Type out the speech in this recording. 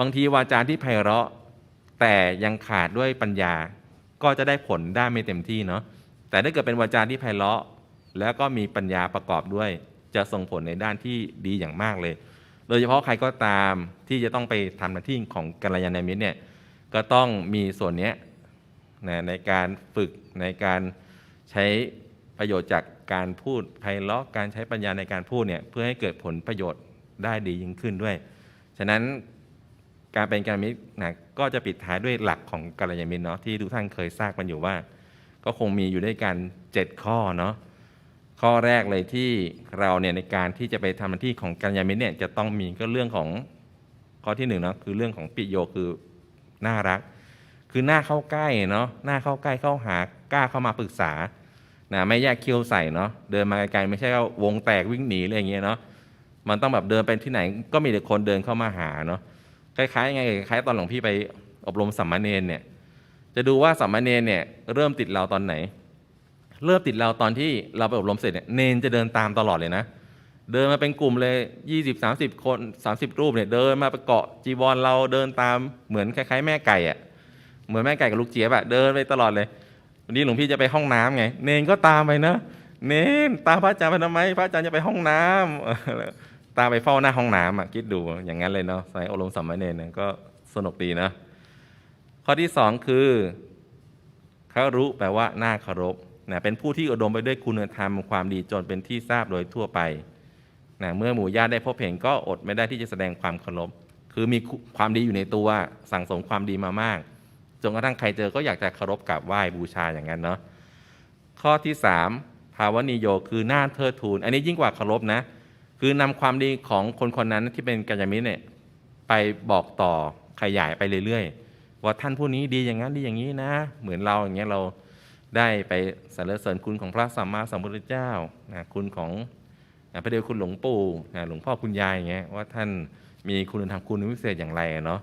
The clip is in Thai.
บางทีวาจาที่ไพเราะ แต่ยังขาดด้วยปัญญา ก็จะได้ผลได้ไม่เต็มที่เนาะแต่ถ้าเกิดเป็นวาจาที่ไพเราะ แล้วก็มีปัญญาประกอบด้วย จะส่งผลในด้านที่ดีอย่างมากเลย โดยเฉพาะใครก็ตามที่จะต้องไปทำหน้าที่ของกัลยาณมิตรเนี่ยก็ต้องมีส่วนนี้นะในการฝึกในการใช้ประโยชน์จากการพูดไพเราะการใช้ปัญญาในการพูดเนี่ยเพื่อให้เกิดผลประโยชน์ได้ดียิ่งขึ้นด้วย ฉะนั้น การเป็นกัลยาณมิตรนะก็จะปิดท้ายด้วยหลักของกัลยาณมิตรเนาะที่ทุกท่านเคยทราบกันอยู่ว่า ก็คงมีอยู่ด้วยกัน 7 ข้อเนาะข้อแรกเลยที่เราเนี่ยในการที่จะไปทำหน้าที่ของกัลยาณมิตรเนี่ยจะต้องมีก็เรื่องของข้อที่หนึ่งเนาะคือเรื่องของปิโยคือน่ารัก คือหน้าเข้าใกล้เนาะหน้าเข้าใกล้เข้าหากล้าเข้ามาปรึกษานะไม่แยกเคี้ยวใส่เนาะเดินมาไกลๆไม่ใช่ว่าวงแตกวิ่งหนีอะไรอย่างเงี้ยเนาะมันต้องแบบเดินไปที่ไหนก็มีแต่คนเดินเข้ามาหาเนาะ คล้ายๆยังไงคล้ายตอนหลวงพี่ไปอบรมสัมมาเนนเนี่ยจะดูว่าสัมมาเนนเนี่ยเริ่มติดเราตอนไหน เริ่มติดเราตอนที่เราไปอบรมเสร็จเนี่ยเนนจะเดินตามตลอดเลยนะ เดินมาเป็นกลุ่มเลย 20 30 คน 30 รูปเนี่ยเดินมาไปเกาะจีวรเราเดินตามเหมือนคล้ายๆ แม่ไก่อะเหมือนแม่ไก่กับลูกเจี๊ยบอะเดินไปตลอดเลย วันนี้หลวงพี่จะไปห้องน้ำไง เนนก็ตามไปนะ เนนตามพระอาจารย์ไปทำไม พระอาจารย์จะไปห้องน้ำ ตามไปเฝ้าหน้าห้องน้ำอะคิดดูอย่างนั้นเลยเนาะสายอบรมสัมมาเนนเนี่ยก็สนุกดีนะ ข้อที่สองคือคารุแปลว่าน่าเคารพนะเป็นผู้ที่อุดมไปด้วยคุณธรรมความดีจนเป็นที่ทราบโดยทั่วไปนะเมื่อหมู่ญาติได้พบเห็นก็อดไม่ได้ที่จะแสดงความเคารพคือมีความดีอยู่ในตัวสั่งสมความดีมามากจนกระทั่งใครเจอก็อยากจะเคารพกราบไหว้บูชาอย่างนั้นเนาะข้อที่สามภาวนิโยคือหน้าเทิดทูน อันนี้ยิ่งกว่าเคารพนะ คือนำความดีของคนคนนั้นที่เป็นกัญญามิตรเนี่ยไปบอกต่อขยายไปเรื่อยๆ ว่าท่านผู้นี้ดีอย่างนั้นดีอย่างนี้นะ เหมือนเราอย่างเงี้ยเราได้ไปสรรเสริญคุณของพระสัมมาสัมพุทธเจ้านะคุณของนะพระเดชคุณหลวงปู่นะหลวงพ่อคุณยายอย่างเงี้ยว่าท่านมีคุณธรรมคุณวิเศษอย่างไรเนาะ